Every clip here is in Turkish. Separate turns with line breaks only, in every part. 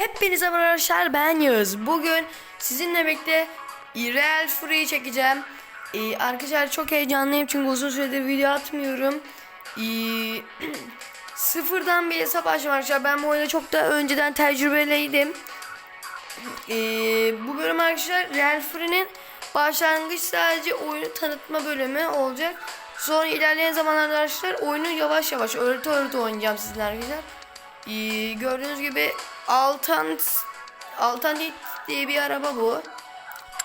Hepinize merhaba arkadaşlar ben Yağız. Bugün sizinle birlikte Real Fury'yi çekeceğim. Ee, arkadaşlar çok heyecanlıyım çünkü uzun süredir video atmıyorum. Ee, sıfırdan bir hesap açtım arkadaşlar. Ben bu oyuna çok da önceden tecrübeliydim. Ee, bu bölüm arkadaşlar Real Fury'nin başlangıç sadece oyunu tanıtma bölümü olacak. Sonra ilerleyen zamanlarda arkadaşlar oyunu yavaş yavaş öğreti öğreti oynayacağım sizinle arkadaşlar. Ee, gördüğünüz gibi Altan Altan diye bir araba bu.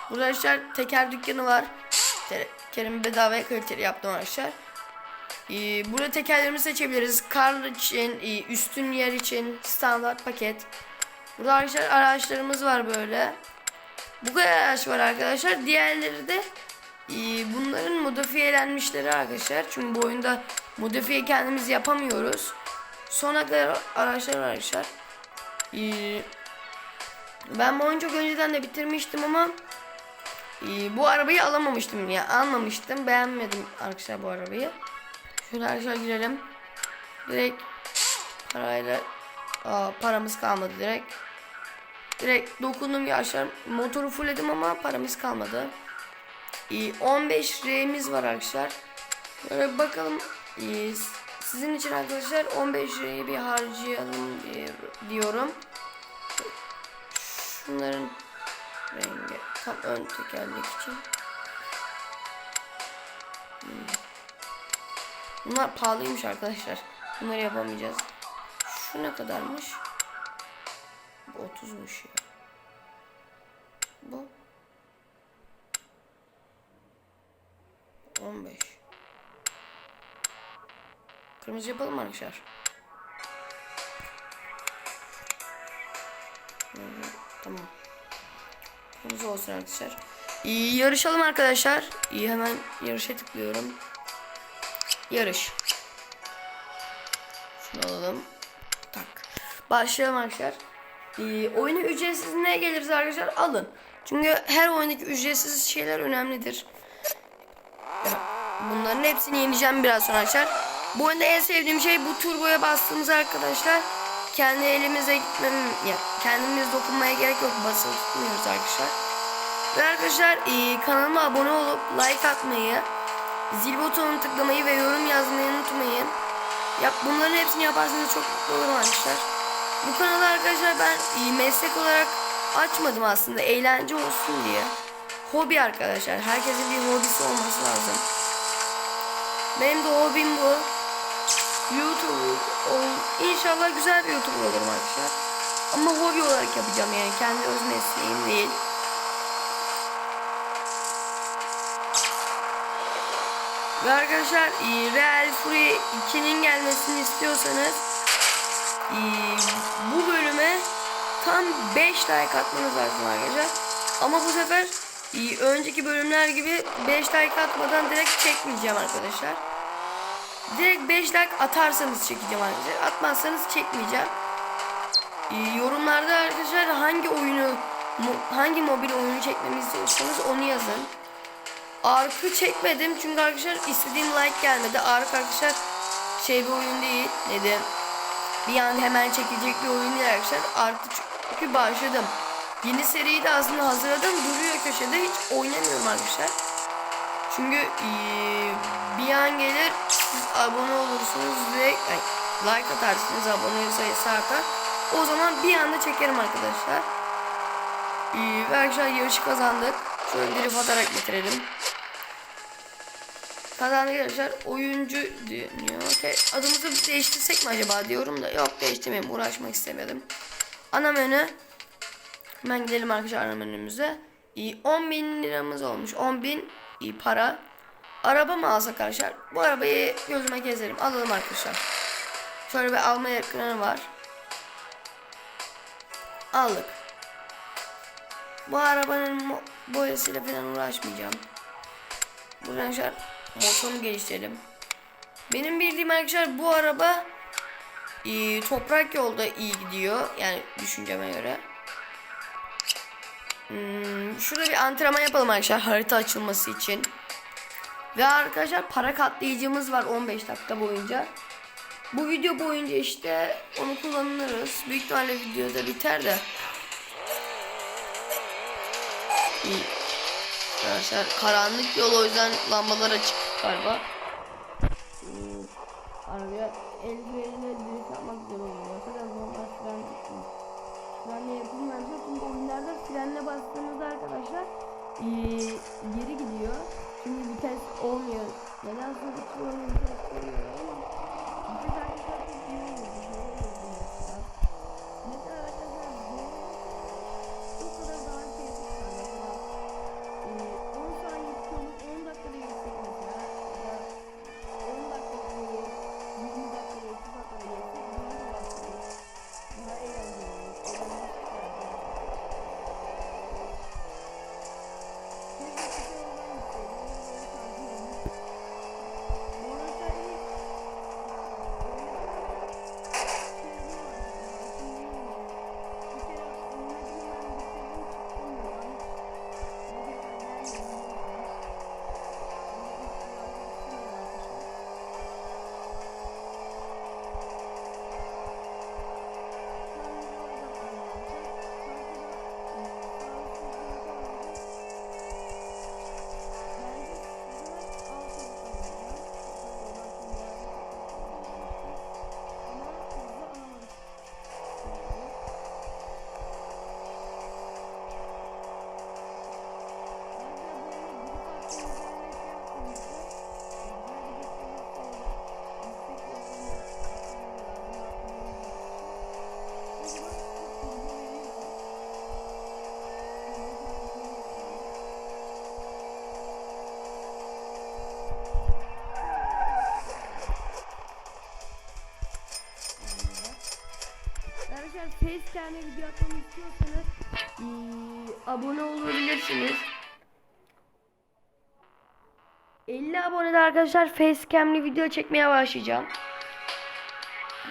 Burada arkadaşlar teker dükkanı var. Tekerimi bedavaya kaliteli yaptım arkadaşlar. Ee, burada tekerlerimizi seçebiliriz. Kar için, e, üstün yer için standart paket. Burada arkadaşlar araçlarımız var böyle. Bu kadar araç var arkadaşlar. Diğerleri de e, bunların modifiyelenmişleri arkadaşlar. Çünkü bu oyunda modifiye kendimiz yapamıyoruz. Sona kadar araçlar arkadaşlar. Ee, ben bu oyunu çok önceden de bitirmiştim ama e, bu arabayı alamamıştım ya almamıştım beğenmedim arkadaşlar bu arabayı. Şöyle arkadaşlar girelim. Direkt parayla aa, paramız kalmadı direkt. Direkt dokundum ya arkadaşlar motoru fullledim ama paramız kalmadı. Ee, 15 R'miz var arkadaşlar. Böyle bakalım. Ee, sizin için arkadaşlar 15 lirayı bir harcayalım diyorum. Şunların rengi tam ön tekerlek için. Hmm. Bunlar pahalıymış arkadaşlar. Bunları yapamayacağız. Şu ne kadarmış? Bu 30'muş ya. Bu 15. Kırmızı yapalım arkadaşlar? Hı, Tamam. Kırmızı olsun arkadaşlar. İyi, yarışalım arkadaşlar. İyi hemen yarışa tıklıyorum. Yarış. Şunu alalım. Tak. Başlayalım arkadaşlar. Ee, oyuna ücretsiz ne gelirse arkadaşlar alın. Çünkü her oyundaki ücretsiz şeyler önemlidir. Bunların hepsini yeneceğim biraz sonra arkadaşlar. Bu oyunda en sevdiğim şey bu turboya bastığımız arkadaşlar. Kendi elimize gitmem, ya kendimiz dokunmaya gerek yok. Basılı tutmuyoruz arkadaşlar. Ve arkadaşlar e, kanalıma abone olup like atmayı, zil butonunu tıklamayı ve yorum yazmayı unutmayın. Yap bunların hepsini yaparsanız çok mutlu olurum arkadaşlar. Bu kanalı arkadaşlar ben e, meslek olarak açmadım aslında eğlence olsun diye. Hobi arkadaşlar. Herkesin bir hobisi olması lazım. Benim de hobim bu. YouTube ol, inşallah güzel bir YouTuber olurum arkadaşlar. Ama hobi olarak yapacağım yani kendi öz mesleğim değil. Ve arkadaşlar e, Real Fury 2'nin gelmesini istiyorsanız e, bu bölüme tam 5 like atmanız lazım arkadaşlar. Ama bu sefer e, önceki bölümler gibi 5 like atmadan direkt çekmeyeceğim arkadaşlar. Direkt 5 like atarsanız çekeceğim arkadaşlar. Atmazsanız çekmeyeceğim. Ee, yorumlarda arkadaşlar hangi oyunu mo- hangi mobil oyunu çekmemi istiyorsanız onu yazın. Ark'ı çekmedim çünkü arkadaşlar istediğim like gelmedi. Ark arkadaşlar şey bir oyun değil. Nedir? Bir an hemen çekilecek bir oyun değil arkadaşlar. Ark'ı çünkü başladım. Yeni seriyi de aslında hazırladım. Duruyor köşede hiç oynamıyorum arkadaşlar. Çünkü ee, bir an gelir siz abone olursunuz ve ay, like atarsınız abone sayısı artar. O zaman bir anda çekerim arkadaşlar. Ee, ve arkadaşlar yarışı kazandık. Şöyle drift atarak bitirelim. Kazandık arkadaşlar. Oyuncu. Okay. Adımızı değiştirsek mi acaba diyorum da. Yok değiştirmeyeyim. Uğraşmak istemedim. Ana menü. Hemen gidelim arkadaşlar ana menümüze. Ee, 10 bin liramız olmuş. 10 bin iyi para. Araba mı alsak arkadaşlar? Bu arabayı gözüme gezerim. Alalım arkadaşlar. Şöyle bir alma ekranı var. Aldık. Bu arabanın boyasıyla falan uğraşmayacağım. Buradan arkadaşlar motoru geliştirelim. Benim bildiğim arkadaşlar bu araba e, toprak yolda iyi gidiyor. Yani düşünceme göre. Hmm, şurada bir antrenman yapalım arkadaşlar harita açılması için. Ve arkadaşlar para katlayıcımız var 15 dakika boyunca. Bu video boyunca işte onu kullanırız. Büyük ihtimalle videoda biter de. Arkadaşlar karanlık yol o yüzden lambalar açık galiba. Hmm, Arabaya el freniyle drift yapmak zor oluyor. Fakat normal fren Frenle yapılmıyorsa çünkü oyunlarda frenle bastığınızda arkadaşlar eee, geri gidiyor. Çünkü vites olmuyor. Neden sonra hiç oyun vites olmuyor vites abone olabilirsiniz. 50 abonede arkadaşlar Facecam'li video çekmeye başlayacağım.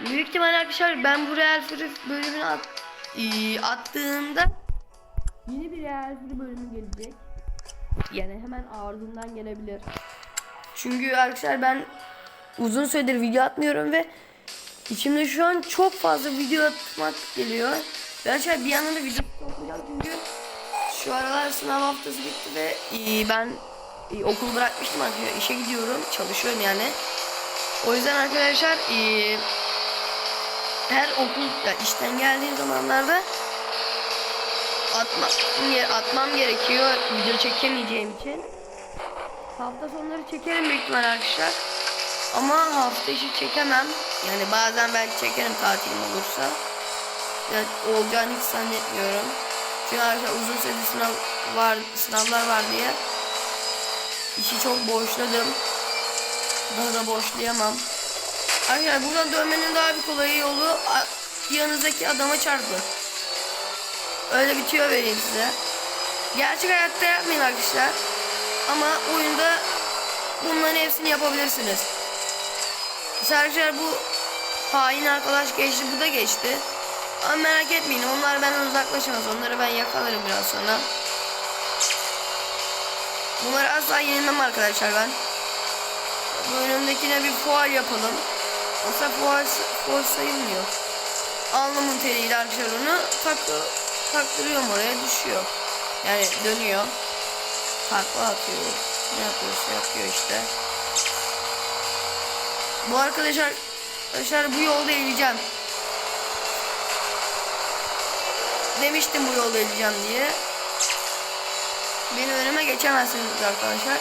Büyük ihtimalle arkadaşlar ben bu Real Free bölümünü at, eee, attığımda yeni bir Real Free bölümü gelecek. Yani hemen ardından gelebilir. Çünkü arkadaşlar ben uzun süredir video atmıyorum ve içimde şu an çok fazla video atmak geliyor. Ve arkadaşlar bir yandan da video toplayacağım çünkü şu aralar sınav haftası bitti ve ben okul bırakmıştım arkadaşlar. işe gidiyorum, çalışıyorum yani. O yüzden arkadaşlar her okul ya işten geldiğim zamanlarda atma, atmam gerekiyor video çekemeyeceğim için. Hafta sonları çekerim büyük ihtimal arkadaşlar. Ama hafta içi çekemem. Yani bazen belki çekerim tatilim olursa. Yani olacağını hiç zannetmiyorum. Çünkü arkadaşlar uzun süreli sınav var, sınavlar var diye işi çok boşladım. Daha da boşlayamam. Arkadaşlar buradan dönmenin daha bir kolay yolu yanınızdaki adama çarpın. Öyle bir tüyo vereyim size. Gerçek hayatta yapmayın arkadaşlar. Ama oyunda bunların hepsini yapabilirsiniz. Arkadaşlar bu hain arkadaş geçti bu da geçti. Ama merak etmeyin onlar benden uzaklaşamaz. Onları ben yakalarım biraz sonra. Bunları asla yenilmem arkadaşlar ben. Bu önümdekine bir fuar yapalım. Aslında fuar, fuar sayılmıyor. Alnımın teriyle arkadaşlar onu takı, taktırıyorum oraya düşüyor. Yani dönüyor. Takla atıyor. Ne yapıyorsa yapıyor işte. Bu arkadaşlar arkadaşlar bu yolda eğileceğim. Demiştim bu yolda eğileceğim diye. Benim önüme geçemezsiniz arkadaşlar.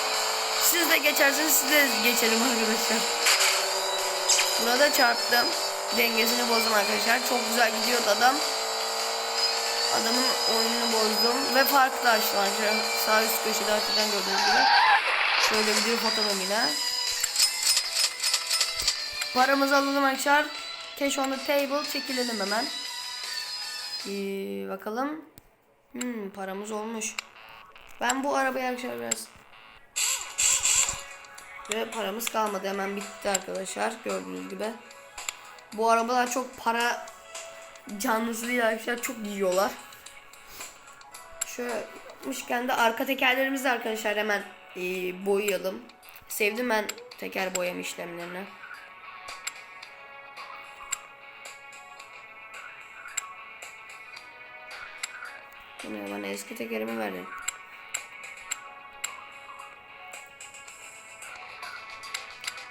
Siz de geçerseniz siz de geçelim arkadaşlar. Burada çarptım. Dengesini bozdum arkadaşlar. Çok güzel gidiyordu adam. Adamın oyununu bozdum ve farklı açtım arkadaşlar. Sağ üst köşede haritadan gördüğünüz gibi. Şöyle bir fotoğrafım yine. Paramızı alalım arkadaşlar. Cash on the table çekilelim hemen. Ee, bakalım. Hmm, paramız olmuş. Ben bu arabayı arkadaşlar biraz ve paramız kalmadı. Hemen bitti arkadaşlar. Gördüğünüz gibi. Bu arabalar çok para canlısı değil arkadaşlar. Çok yiyorlar. Şöyle yapmışken de arka tekerlerimizi arkadaşlar hemen e, boyayalım. Sevdim ben teker boyama işlemlerini. Bu ne bana eski tekerimi verdin.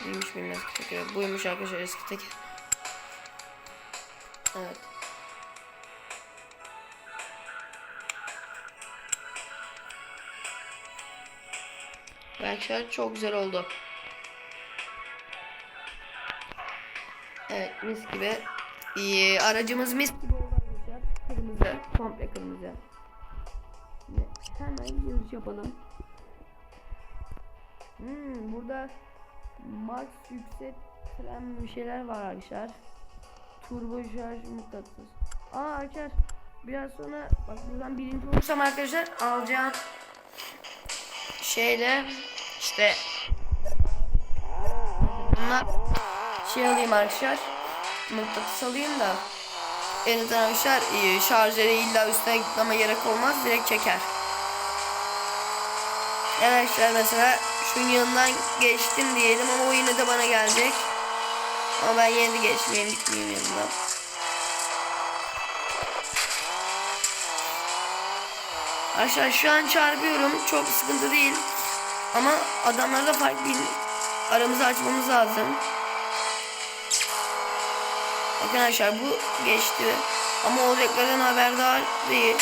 Neymiş benim eski tekerim. Buymuş arkadaşlar eski teker. Evet. Arkadaşlar çok güzel oldu. Evet mis gibi. İyi, aracımız mis gibi oldu arkadaşlar. Kırmızı. Komple kırmızı. Hemen yarış yapalım. Hmm, burada max yüksek tren bir şeyler var arkadaşlar. Turbo şarj mıknatıs. Aa arkadaşlar biraz sonra bak buradan birinci olursam arkadaşlar alacağım şeyle işte bunlar şey alayım arkadaşlar mıknatıs alayım da en azından arkadaşlar e, şarjları illa üstüne gitmeme gerek olmaz direkt çeker. Arkadaşlar mesela şunun yanından geçtim diyelim ama o yine de bana gelecek. Ama ben yine de geçmeyeyim gitmeyeyim yanından. Arkadaşlar şu an çarpıyorum. Çok sıkıntı değil. Ama adamlarda fark değil. Aramızı açmamız lazım. Bakın arkadaşlar bu geçti. Ama olacaklardan haberdar değil.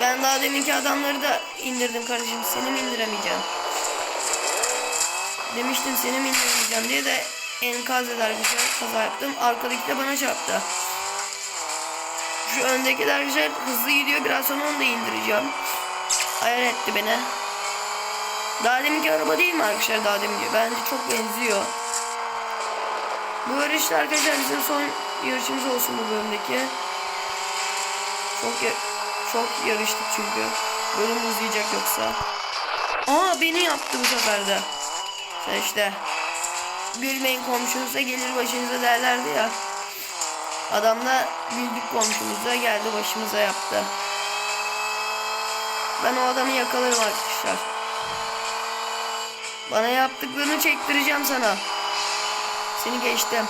Ben daha deminki adamları da indirdim kardeşim. Seni mi indiremeyeceğim? Demiştim seni mi indiremeyeceğim diye de enkaz eder arkadaşlar kaza yaptım. Arkadaki de bana çarptı. Şu öndeki de arkadaşlar hızlı gidiyor. Biraz sonra onu da indireceğim. Ayar etti beni. Daha deminki araba değil mi arkadaşlar daha deminki? Bence çok benziyor. Bu yarışta arkadaşlar bizim son yarışımız olsun bu bölümdeki. Çok çok yarıştık çünkü. Bölüm uzayacak yoksa. Aa beni yaptı bu sefer de. Sen işte. Gülmeyin komşunuza gelir başınıza derlerdi ya. Adam da güldük komşumuza geldi başımıza yaptı. Ben o adamı yakalarım arkadaşlar. Bana yaptıklarını çektireceğim sana. Seni geçtim.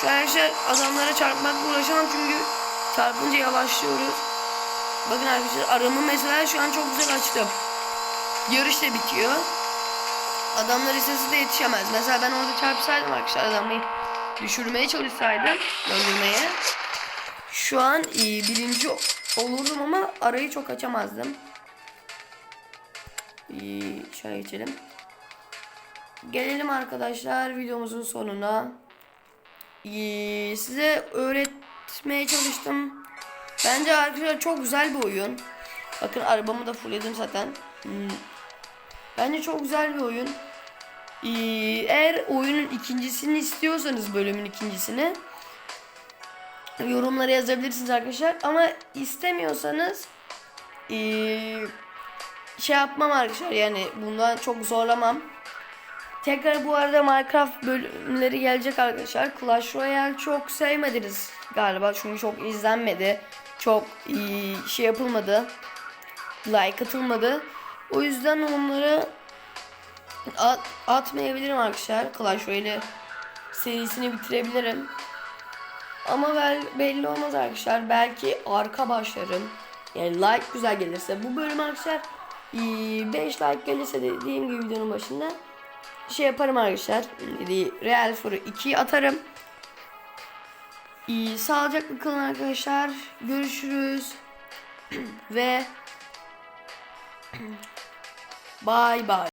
Şu an işte adamlara çarpmakla uğraşamam çünkü çarpınca yavaşlıyoruz. Bakın arkadaşlar aramı mesela şu an çok güzel açtım. Yarış da bitiyor. Adamlar istese de yetişemez. Mesela ben orada çarpsaydım arkadaşlar adamı düşürmeye çalışsaydım öldürmeye. Şu an iyi birinci olurdum ama arayı çok açamazdım. İyi, şöyle geçelim. Gelelim arkadaşlar videomuzun sonuna. İyi, size öğretmeye çalıştım. Bence arkadaşlar çok güzel bir oyun. Bakın arabamı da fullledim zaten. Hmm. Bence çok güzel bir oyun. Ee, Eğer oyunun ikincisini istiyorsanız bölümün ikincisini yorumlara yazabilirsiniz arkadaşlar. Ama istemiyorsanız ee, şey yapmam arkadaşlar yani bundan çok zorlamam. Tekrar bu arada Minecraft bölümleri gelecek arkadaşlar. Clash Royale çok sevmediniz galiba çünkü çok izlenmedi. Çok iyi şey yapılmadı. Like atılmadı. O yüzden onları at, atmayabilirim arkadaşlar. Clash Royale serisini bitirebilirim. Ama bel, belli olmaz arkadaşlar. Belki arka başlarım. Yani like güzel gelirse. Bu bölüm arkadaşlar 5 like gelirse dediğim gibi videonun başında şey yaparım arkadaşlar. Real Furu 2 atarım. İyi, sağlıcakla kalın arkadaşlar. Görüşürüz. Ve bye bye.